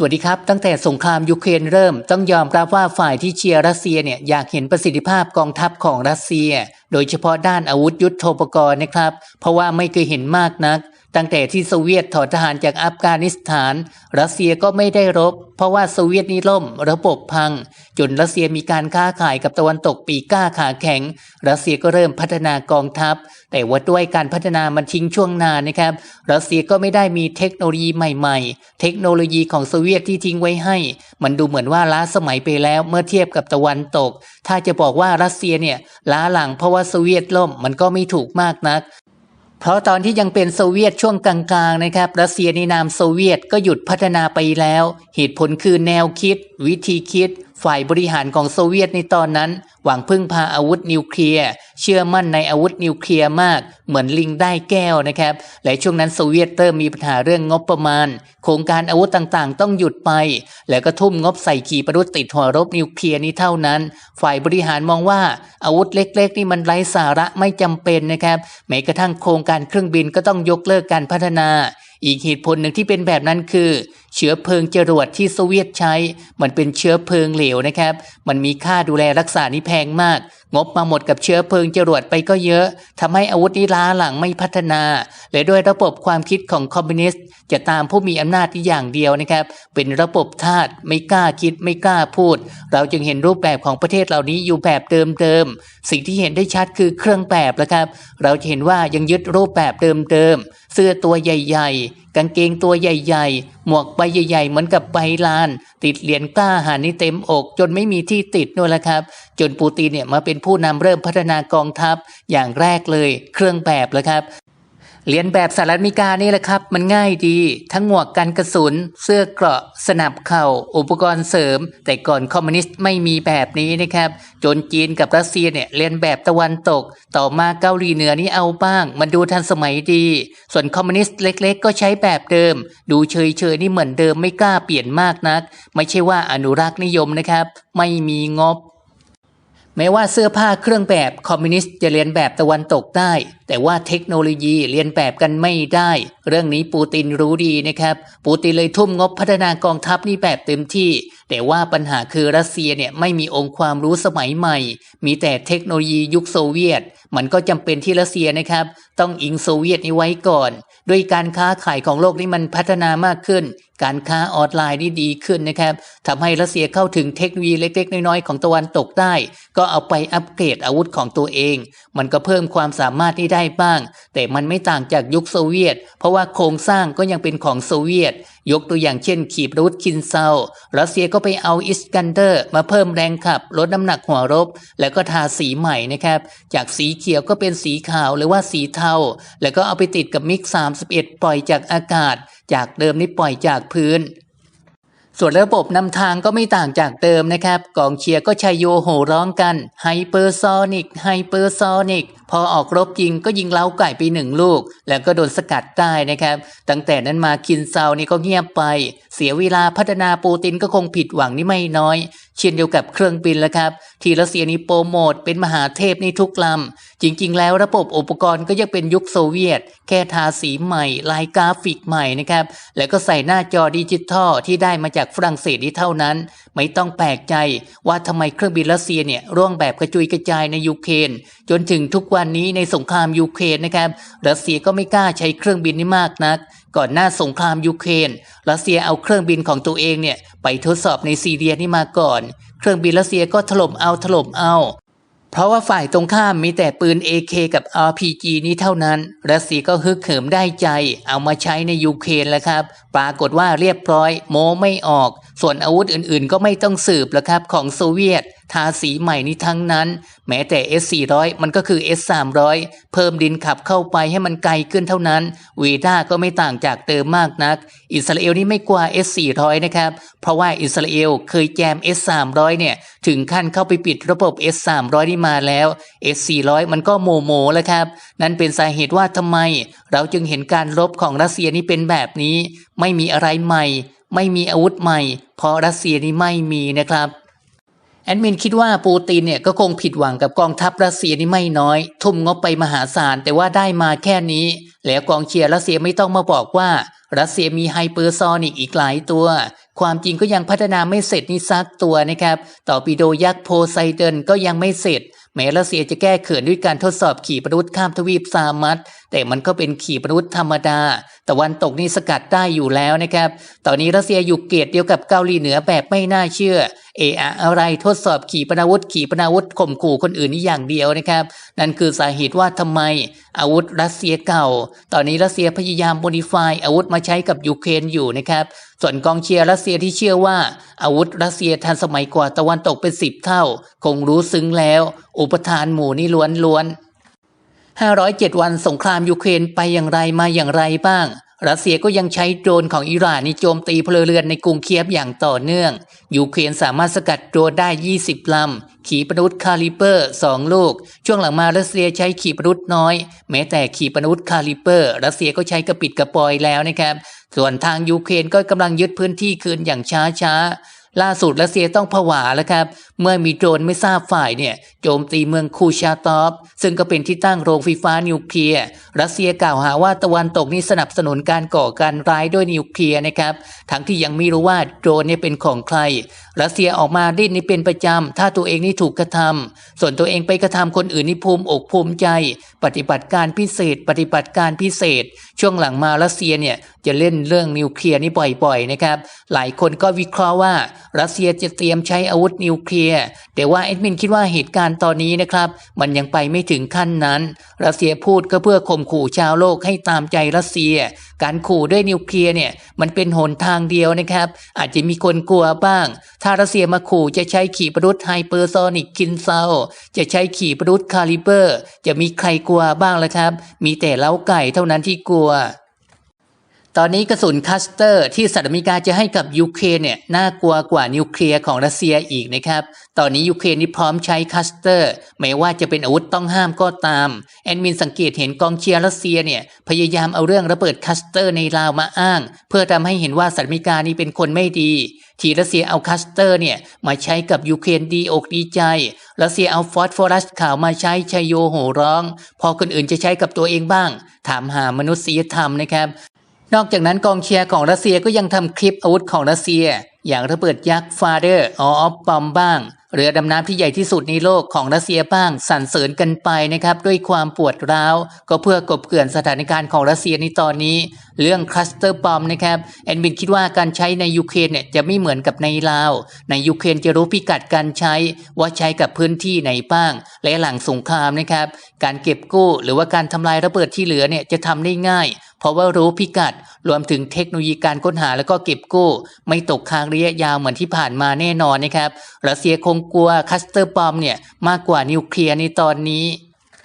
สวัสดีครับ ตั้งแต่สงครามยูเครนเริ่ม ต้องยอมรับว่าฝ่ายที่เชียร์รัสเซียเนี่ยอยากเห็นประสิทธิภาพกองทัพของรัสเซีย โดยเฉพาะด้านอาวุธยุโทโธปกรณ์นะครับ เพราะว่าไม่เคยเห็นมากนัก ตั้งแต่ที่โซเวียตถอนทหารจากอัฟกานิสถาน รัสเซียก็ไม่ได้รบ เพราะว่าโซเวียตนี่ล่ม ระบบพัง จนรัสเซียมีการค้าขายกับตะวันตกปีก้าขาแข็ง รัสเซียก็เริ่มพัฒนากองทัพ แต่ว่าด้วยการพัฒนามันทิ้งช่วงนานนะครับ รัสเซียก็ไม่ได้มีเทคโนโลยีใหม่ ๆ เทคโนโลยีของโซเวียตที่ทิ้งไว้ให้ มันดูเหมือนว่าล้าสมัยไปแล้วเมื่อเทียบกับตะวันตก ถ้าจะบอกว่ารัสเซียเนี่ยล้าหลังเพราะว่าโซเวียตล่มมันก็ไม่ถูกมากนัก เพราะตอนที่ยังเป็นโซเวียตช่วงกลางๆนะครับรัสเซียในนามโซเวียตก็หยุดพัฒนาไปแล้ว เหตุผลคือแนวคิด วิธีคิด ฝ่ายบริหารของโซเวียตในตอนนั้น หวังพึ่งพาอาวุธนิวเคลียร์ เชื่อมั่นในอาวุธนิวเคลียร์มาก เหมือนลิงได้แก้วนะครับ และช่วงนั้นโซเวียตเริ่มมีปัญหาเรื่องงบประมาณ โครงการอาวุธต่างๆ ต้องหยุดไป แล้วก็ทุ่มงบใส่ขีปนาวุธติดหัวรบนิวเคลียร์นี้เท่านั้น ฝ่ายบริหารมองว่าอาวุธเล็ก ๆ นี่มันไร้สาระไม่จำเป็นนะครับแม้กระทั่งโครงการเครื่องบินก็ต้องยกเลิกการพัฒนา อีกเหตุผลหนึ่งที่เป็นแบบนั้นคือเชื้อเพลิงจรวดที่โซเวียตใช้ มันเป็นเชื้อเพลิงเหลวนะครับ มันมีค่าดูแลรักษานี่แพงมาก งบมาหมดกับเชื้อเพลิงจรวดไปก็เยอะทำให้อาวุธนี้ล้าหลังไม่พัฒนา และด้วยระบบความคิดของคอมมิวนิสต์ จะตามผู้มีอำนาจที่อย่างเดียวนะครับ เป็นระบบทาสไม่กล้าคิดไม่กล้าพูด เราจึงเห็นรูปแบบของประเทศเหล่านี้อยู่แบบเดิมๆสิ่งที่เห็นได้ชัดคือเครื่องแบบนะครับ เราจะเห็นว่ายังยึดรูปแบบเดิมๆเสื้อตัวใหญ่ ๆ กางเกงตัวใหญ่ๆ หมวกใบใหญ่ ๆ เหมือนกับใบลาน ติดเหรียญกล้าหาญนี่เต็มอก จนไม่มีที่ติดนู่นละครับ จนปูตินเนี่ยมาเป็นผู้นำเริ่มพัฒนากองทัพอย่างแรกเลย เครื่องแบบแล้วครับ เรียนแบบสหรัฐอเมริกานี่แหละครับ มันง่ายดี ทั้งหมวกกันกระสุน เสื้อเกราะ สนับเข่า อุปกรณ์เสริม แต่ก่อนคอมมิวนิสต์ไม่มีแบบนี้นะครับ จนจีนกับรัสเซียเนี่ยเรียนแบบตะวันตก ต่อมาเกาหลีเหนือนี่เอาบ้าง มันดูทันสมัยดี ส่วนคอมมิวนิสต์เล็ก ๆ ก็ใช้แบบเดิม ดูเฉยๆนี่เหมือนเดิมไม่กล้าเปลี่ยนมากนัก ไม่ใช่ว่าอนุรักษ์นิยมนะครับ ไม่มีงบ แม้ว่าเสื้อผ้าเครื่องแบบคอมมิวนิสต์จะเรียนแบบตะวันตกได้ แต่ว่าเทคโนโลยีเรียนแบบกันไม่ได้ เรื่องนี้ปูตินรู้ดีนะครับ ปูตินเลยทุ่มงบพัฒนากองทัพนี่แบบเต็มที่ แต่ว่าปัญหาคือรัสเซียเนี่ยไม่มีองค์ความรู้สมัยใหม่ มีแต่เทคโนโลยียุคโซเวียต มันก็จำเป็นที่รัสเซียนะครับ ต้องอิงโซเวียตนี้ไว้ก่อน ด้วยการค้าขายของโลกนี้มันพัฒนามากขึ้น การค้าออนไลน์นี่ดีขึ้นนะครับทำให้รัสเซียเข้าถึงเทคโนโลยีเล็ก ๆ น้อยๆ ของตะวันตกได้ ก็เอาไปอัปเกรดอาวุธของตัวเอง มันก็เพิ่มความสามารถที่ได้บ้าง แต่มันไม่ต่างจากยุคโซเวียต เพราะว่าโครงสร้างก็ยังเป็นของโซเวียต ยกตัวอย่างเช่น ขีปนาวุธคินเซารัสเซียก็ไปเอาอิสกันเดอร์มาเพิ่มแรงขับ ลดน้ำหนักหัวรบ แล้วก็ทาสีใหม่นะครับจากสีเขียวก็เป็นสีขาวหรือว่าสีเทาแล้วก็เอาไปติดกับมิก 31 ปล่อยจากอากาศ จากเดิมนี่ปล่อยจากพื้น ส่วนระบบนำทางก็ไม่ต่างจากเดิมนะครับ กองเชียร์ก็ชัยโยโห่ร้องกันไฮเปอร์ซอนิกไฮเปอร์ซอนิก พอออกรบยิงก็ยิงเล้าไก่ไปหนึ่งลูก แล้วก็โดนสกัดได้นะครับ ตั้งแต่นั้นมาคินเซานี่ก็เงียบไป เสียเวลาพัฒนาปูตินก็คงผิดหวังนี่ไม่น้อย เช่นเดียวกับเครื่องบินแล้วครับ ที่รัสเซียนี่โปรโมทเป็นมหาเทพนี่ทุกลำ จริง ๆ แล้วระบบอุปกรณ์ก็ยังเป็นยุคโซเวียต แค่ทาสีใหม่ ลายกราฟิกใหม่นะครับ แล้วก็ใส่หน้าจอดิจิตอลที่ได้มาจากฝรั่งเศสนี่เท่านั้น ไม่ต้องแปลกใจว่าทำไมเครื่องบินรัสเซียเนี่ยร่วงแบบกระจุยกระจายในยูเครนจนถึงทุกวันันนี้ในสงครามยูเครนนะครับรัสเซียก็ไม่กล้าใช้เครื่องบินนี่มากนัก ก่อนหน้าสงครามยูเครนรัสเซียเอาเครื่องบินของตัวเองเนี่ยไปทดสอบในซีเรียนี่มาก่อน เครื่องบินรัสเซียก็ถล่มเอาถล่มเอาเพราะว่าฝ่ายตรงข้ามมีแต่ปืน AK กับ RPG นี้เท่านั้น รัสเซียก็ฮึกเหิมได้ใจ เอามาใช้ในยูเครนแล้วครับ ปรากฏว่าเรียบร้อย โมไม่ออก ส่วนอาวุธอื่นๆ ก็ไม่ต้องสืบแล้วครับของโซเวียต ทาสีใหม่นี้ทั้งนั้น แม้แต่ S400 มันก็คือ S300 เพิ่มดินขับเข้าไปให้มันไกลขึ้นเท่านั้นวีด้าก็ไม่ต่างจากเดิมมากนัก อิสราเอลนี่ไม่กว่า S400 นะครับ เพราะว่าอิสราเอลเคยแจม S300 เนี่ย ถึงขั้นเข้าไปปิดระบบ S300 นี่มาแล้ว S400 มันก็โมโมแล้วครับ นั่นเป็นสาเหตุว่าทำไม เราจึงเห็นการรบของรัสเซียนี่เป็นแบบนี้ ไม่มีอะไรใหม่ ไม่มีอาวุธใหม่ เพราะรัสเซียนี่ไม่มีนะครับแอดมินคิดว่าปูตินเนี่ยก็คงผิดหวังกับกองทัพรัสเซียนี่ไม่น้อย ทุ่มงบไปมหาศาลแต่ว่าได้มาแค่นี้ แล้วกองเชียร์รัสเซียไม่ต้องมาบอกว่า รัสเซียมีไฮเปอร์ซอนิกอีกหลายตัว ความจริงก็ยังพัฒนาไม่เสร็จนี่ซักตัวนะครับ ต่อปีโดยักษ์โพไซเดนก็ยังไม่เสร็จ แม้รัสเซียจะแก้เขินด้วยการทดสอบขี่ปนาวุธข้ามทวีปซามัตแต่มันก็เป็นขี่ปนาวุธธรรมดา ตะวันตกนี่สกัดได้อยู่แล้วนะครับ ตอนนี้รัสเซียอยู่เกตเดียวกับเกาหลีเหนือแบบไม่น่าเชื่อ เออะอะไรทดสอบขีปนาวุธ ขีปนาวุธข่มขู่คนอื่นนี่อย่างเดียวนะครับ นั่นคือสาเหตุว่าทำไมอาวุธรัสเซียเก่า ตอนนี้รัสเซียพยายามโมดิฟายอาวุธมาใช้กับยูเครนอยู่นะครับ ส่วนกองเชียร์รัสเซียที่เชื่อว่า อาวุธรัสเซียทันสมัยกว่าตะวันตกเป็นสิบเท่า คงรู้ซึ้งแล้ว อุปทานหมู่นี่ล้วนล้วนๆ 507 วันสงครามยูเครนไปอย่างไรมาอย่างไรบ้าง รัสเซียก็ยังใช้โดรนของอิหร่านในโจมตีพลเรือนในกรุงเคียฟอย่างต่อเนื่อง ยูเครนสามารถสกัดโดรนได้ 20 ลำ ขีปนาวุธคาลิเปอร์ 2 ลูก ช่วงหลังมารัสเซียใช้ขีปนาวุธน้อย แม้แต่ขีปนาวุธคาลิเปอร์ รัสเซียก็ใช้กระปิดกระปอยแล้วนะครับ ส่วนทางยูเครนก็กำลังยึดพื้นที่คืนอย่างช้าช้าๆล่าสุดรัสเซียต้องผวาแล้วครับ เมื่อมีโดรนไม่ทราบฝ่ายเนี่ยโจมตีเมืองคูชาตอฟซึ่งก็เป็นที่ตั้งโรงไฟฟ้านิวเคลียร์รัสเซียกล่าวหาว่าตะวันตกนี้สนับสนุนการก่อการร้ายด้วยนิวเคลียร์นะครับ ทั้งที่ยังไม่รู้ว่าโดรนเนี่ยเป็นของใคร รัสเซียออกมาดิ้นนี่เป็นประจำถ้าตัวเองนี่ถูกกระทำส่วนตัวเองไปกระทำคนอื่นนี่ภูมิอกภูมิใจ ปฏิบัติการพิเศษ ปฏิบัติการพิเศษ ช่วงหลังมารัสเซียเนี่ยจะเล่นเรื่องนิวเคลียร์นี่บ่อยๆนะครับหลายคนก็วิเคราะห์ว่ารัสเซียจะเตรียมใช้อาวุธนิวเคลียร์แต่ว่าเอ็ดมินคิดว่าเหตุการณ์ตอนนี้นะครับ มันยังไปไม่ถึงขั้นนั้น รัสเซียพูดก็เพื่อข่มขู่ชาวโลกให้ตามใจรัสเซีย การขู่ด้วยนิวเคลียร์เนี่ยมันเป็นหนทางเดียวนะครับ อาจจะมีคนกลัวบ้าง ถ้ารัสเซียมาขู่จะใช้ขีปนาวุธไฮเปอร์โซนิกคินเซาจะใช้ขีปนาวุธคาลิเบอร์ จะมีใครกลัวบ้างล่ะครับ มีแต่เล้าไก่เท่านั้นที่กลัว ตอนนี้กระสุนคัสเตอร์ที่สหรัฐอเมริกาจะให้กับยูเครนเนี่ยน่ากลัวกว่านิวเคลียร์ของรัสเซียอีกนะครับ ตอนนี้ยูเครนนี่พร้อมใช้คัสเตอร์ไม่ว่าจะเป็นอาวุธต้องห้ามก็ตาม แอดมินสังเกตเห็นกองเชียร์รัสเซียเนี่ยพยายามเอาเรื่องระเบิดคัสเตอร์ในลาวมาอ้าง เพื่อทำให้เห็นว่าสหรัฐอเมริกานี่เป็นคนไม่ดี ที่รัสเซียเอาคัสเตอร์เนี่ยมาใช้กับยูเครนดีอกดีใจรัสเซียเอาฟอสฟอรัสขาวมาใช้ชัยโยโหร้อง พอคนอื่นจะใช้กับตัวเองบ้าง ถามหามนุษยธรรมนะครับ นอกจากนั้นกองเชียร์ของรัสเซียก็ยังทำคลิปอาวุธของรัสเซีย อย่างระเบิดยักษ์ฟาเดอร์ออฟปอมบ้าง เรือดำน้ำที่ใหญ่ที่สุดในโลกของรัสเซียบ้างสรรเสริญกันไปนะครับ ด้วยความปวดร้าว ก็เพื่อกบเกลื่อนสถานการณ์ของรัสเซียในตอนนี้ เรื่องคลัสเตอร์บอมนะครับแอนบินคิดว่าการใช้ในยูเครนเนี่ยจะไม่เหมือนกับในลาว ในยูเครนจะรู้พิกัดการใช้ว่าใช้กับพื้นที่ไหนบ้าง และหลังสงครามนะครับ การเก็บกู้หรือว่าการทำลายระเบิดที่เหลือเนี่ยจะทำได้ง่าย เพราะว่ารู้พิกัดรวมถึงเทคโนโลยีการค้นหาแล้วก็เก็บกู้ ไม่ตกค้างระยะยาวเหมือนที่ผ่านมาแน่นอนนะครับรัสเซียคงกลัวคัสเตอร์บอมเนี่ยมากกว่านิวเคลียร์ในตอนนี้